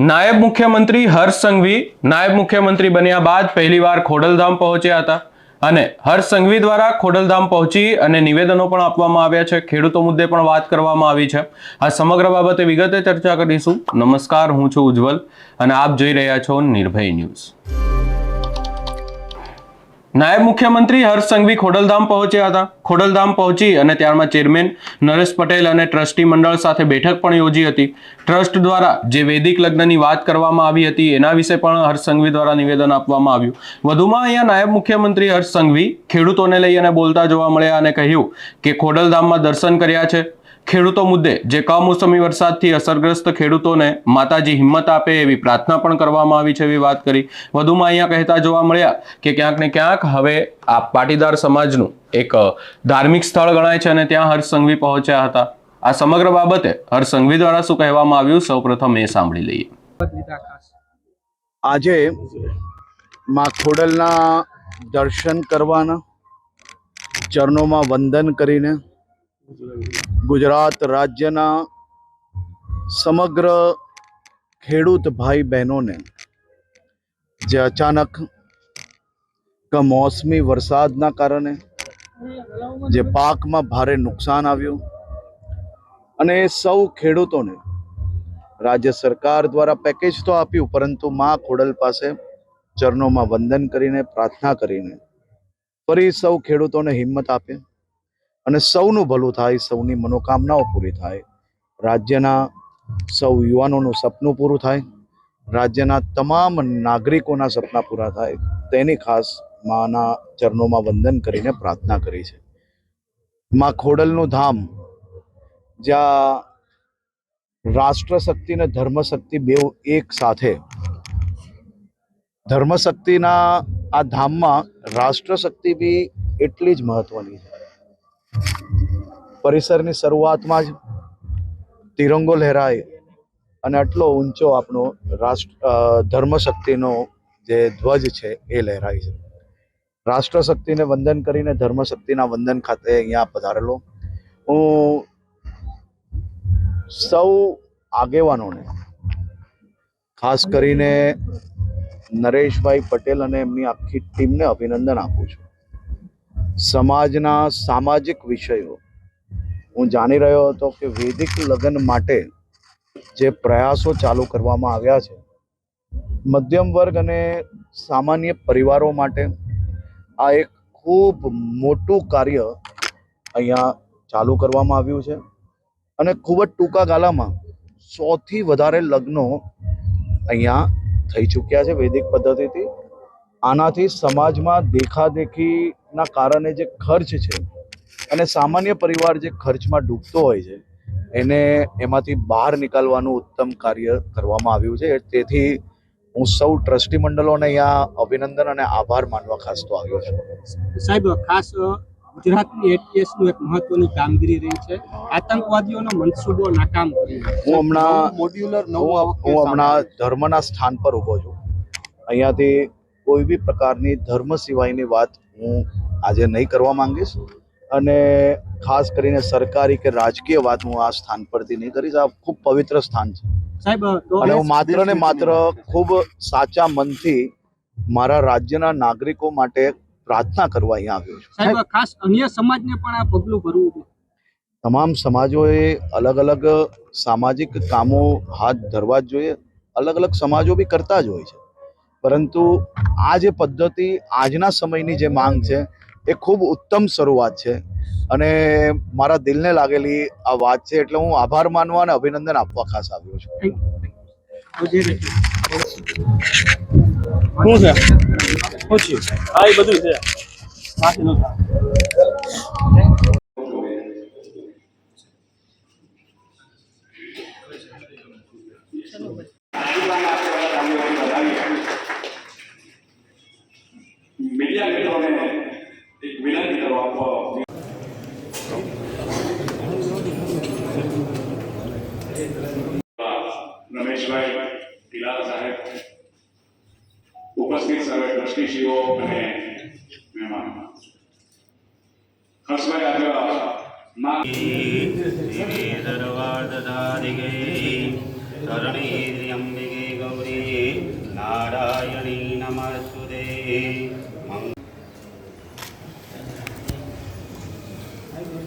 નાયબ મુખ્યમંત્રી હર્ષ સંઘવી નાયબ મુખ્યમંત્રી બન્યા બાદ પહેલીવાર ખોડલધામ પહોંચ્યા હતા. અને હર્ષ સંઘવી દ્વારા ખોડલધામ પહોંચી અને નિવેદનો પણ આપવામાં આવ્યા છે. ખેડૂતો મુદ્દે પણ વાત કરવામાં આવી છે. આ સમગ્ર બાબતે વિગતે ચર્ચા કરીશું. નમસ્કાર, હું છું ઉજ્જવલ અને આપ જોઈ રહ્યા છો નિર્ભય ન્યૂઝ. નાયબ મુખ્યમંત્રી હર્ષ સંઘવી ખોડલધામ પહોંચ્યા હતા. ખોડલધામ પહોંચી અને ત્યારમાં ચેરમેન નરેશ પટેલ અને ટ્રસ્ટી મંડળ સાથે બેઠક પણ યોજી હતી. ટ્રસ્ટ દ્વારા જે વૈદિક લગ્નની વાત કરવામાં આવી હતી, એના વિશે પણ હર્ષ સંઘવી દ્વારા નિવેદન આપવામાં આવ્યું. વધુમાં અહીંયા નાયબ મુખ્યમંત્રી હર્ષ સંઘવી ખેડૂતોને લઈ અને બોલતા જોવા મળ્યા અને કહ્યું કે ખોડલધામમાં દર્શન કર્યા છે. ખેડૂતો મુદ્દે જે કમોસમી વરસાદથી અસરગ્રસ્ત ખેડૂતોને માતાજી હિંમત આપે એવી પ્રાર્થના પણ કરવામાં આવી છે એવી વાત કરી. વધુમાં અહીંયા કહેતા જોવા મળ્યા કે ક્યાંક ને ક્યાંક હવે આ પાટીદાર સમાજનું એક ધાર્મિક સ્થળ ગણાય છે અને ત્યાં હર્ષ સંઘવી પહોંચ્યા હતા. આ સમગ્ર બાબતે હર્ષ સંઘવી દ્વારા શું કહેવામાં આવ્યું? સૌપ્રથમ એ સાંભળી લઈએ. આજે માં ખોડલના દર્શન કરવાના, ચરણોમાં વંદન કરીને ગુજરાત રાજ્યના સમગ્ર ખેડૂત ભાઈ બહેનોને જે અચાનક કમોસમી વરસાદના કારણે જે પાકમાં ભારે નુકસાન આવ્યું અને એ સૌ ખેડૂતોને રાજ્ય સરકાર દ્વારા પેકેજ તો આપ્યું, પરંતુ મા ખોડલ પાસે ચરણોમાં વંદન કરીને પ્રાર્થના કરીને ફરી સૌ ખેડૂતોને હિંમત આપે. અને સૌનું ભલું થાય, સૌની મનોકામનાઓ પૂરી થાય. રાજ્યના સૌ યુવાનોનું સપનું પૂરું થાય. રાજ્યના તમામ નાગરિકોના સપના પૂરા થાય. તેની ખાસ માના ચરણોમાં વંદન કરીને પ્રાર્થના કરી છે. માં ખોડલનું ધામ, જ્યાં રાષ્ટ્ર શક્તિ અને ધર્મ શક્તિ બેઉ એક સાથે. ધર્મ શક્તિના આ ધામમાં રાષ્ટ્ર શક્તિ બી એટલી જ મહત્વની છે. પરિસરની શરૂઆતમાં જ તિરંગો લહેરાય અને આટલો ઊંચો આપણો રાષ્ટ્ર ધર્મશક્તિનો ધર્મ શક્તિનો જે ધ્વજ છે એ લહેરાય છે. રાષ્ટ્ર શક્તિને વંદન કરીને ધર્મ શક્તિના વંદન ખાતે અહીંયા પધારેલો. હું સૌ આગેવાનોને, ખાસ કરીને નરેશભાઈ પટેલ અને એમની આખી ટીમને અભિનંદન આપું છું. સમાજના સામાજિક વિષયો. હું જાણી રહ્યો હતો કે વૈદિક લગ્ન માટે જે પ્રયાસો ચાલુ કરવામાં આવ્યા છે, મધ્યમ વર્ગ અને સામાન્ય પરિવારો માટે આ એક ખૂબ મોટું કાર્ય અહીંયા ચાલુ કરવામાં આવ્યું છે અને ખૂબ જ ટૂંકા ગાળામાં સૌથી વધારે લગ્નો અહીંયા થઈ ચૂક્યા છે વૈદિક પદ્ધતિથી. આનાથી સમાજમાં દેખાદેખીના કારણે જે ખર્ચ છે અને સામાન્ય પરિવાર જે ખર્ચમાં ડૂબતો હોય છે એને એમાંથી બહાર નીકાળવાનું ઉત્તમ કાર્ય કરવામાં આવ્યું છે. તેથી હું સૌ ટ્રસ્ટી મંડળોને અહીંયા અભિનંદન અને આભાર માનવા ખાસ તો આવ્યો છું. સાહેબ ખાસ ગુજરાતની એટીએસનું એક મહત્વની કામગીરી રહી છે. આતંકવાદીઓનો મનસૂબો નાકામ કર્યો હું હમણાં મોડ્યુલર હું હમણાં ધર્મના સ્થાન પર ઊભો છું. અહીંયાથી કોઈ બી પ્રકારની ધર્મ સિવાયની વાત હું આજે નહીં કરવા માંગીશ. અને ખાસ કરીને સરકારી કે રાજકીય વાત હું આ સ્થાન પરથી નહીં કરીશ. આ ખૂબ પવિત્ર સ્થાન છે. અને હું માત્ર ને માત્ર ખૂબ સાચા મનથી મારા રાજ્યના નાગરિકો માટે પ્રાર્થના કરવા અહીંયા આવ્યો છું. સાહેબ ખાસ અન્ય સમાજને પણ આ પગલું ભરવું તમામ સમાજોએ અલગ અલગ સામાજિક કામો હાથ ધરવા જ જોઈએ. અલગ અલગ સમાજો બી કરતા જ હોય છે. પરંતુ આ જે પદ્ધતિ આજના સમયની જે માંગ છે એ ખૂબ ઉત્તમ શરૂઆત છે. અને મારા દિલને લાગેલી આ વાત છે એટલે હું આભાર માનવા અને અભિનંદન આપવા ખાસ આવ્યો છું. શું છે? બધું છે. મીડિયા મિત્રોને એક વિનંતી કરો આપો રમેશભાઈ તિલાલ સાહેબ ઉપસ્થિત સર્વે ટ્રસ્ટીશ્રીઓ અને મહેમાન હર્ષભાઈ આજે માં सर्वार्धधारिगे शरणे त्र्यम्बिके નારાયણી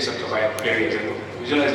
જ રહી શકતો ભાઈ કેવી છે વિઝ્યુઅલાઇઝ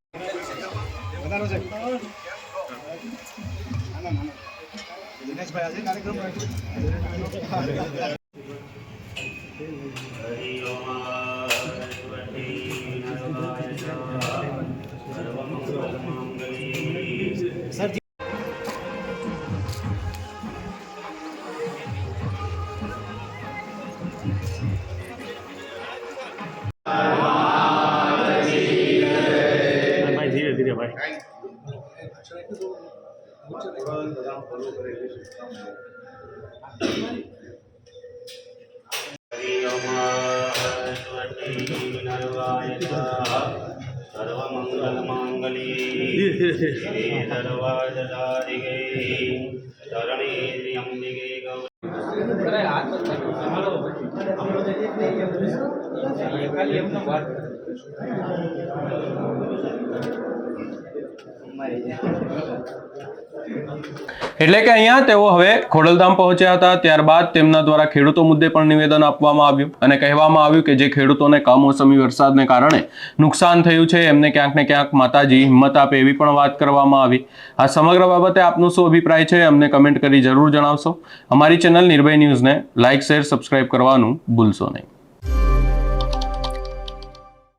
હરિ कुछ प्रोग्राम प्रदान फॉलो करेंगे सर्वमंगलमांगली सर्वाधारिगे धरणी त्र्यंबिके गौरी એટલે કે અહીંયા તેઓ હવે ખોડલધામ પહોંચ્યા હતા. ત્યારબાદ તેમના દ્વારા ખેડૂતો મુદ્દે પણ નિવેદન આપવામાં આવ્યું અને કહેવામાં આવ્યું કે જે ખેડૂતોને કમોસમી વરસાદને કારણે નુકસાન થયું છે, એમને ક્યાંક ને ક્યાંક માતાજી હિંમત આપે એવી પણ વાત કરવામાં આવી. આ સમગ્ર બાબતે આપનો શું અભિપ્રાય છે, અમને કમેન્ટ કરી જરૂર જણાવશો. અમારી ચેનલ નિર્ભય ન્યૂઝને લાઇક શેર, સબસ્ક્રાઇબ કરવાનું ભૂલશો નહીં.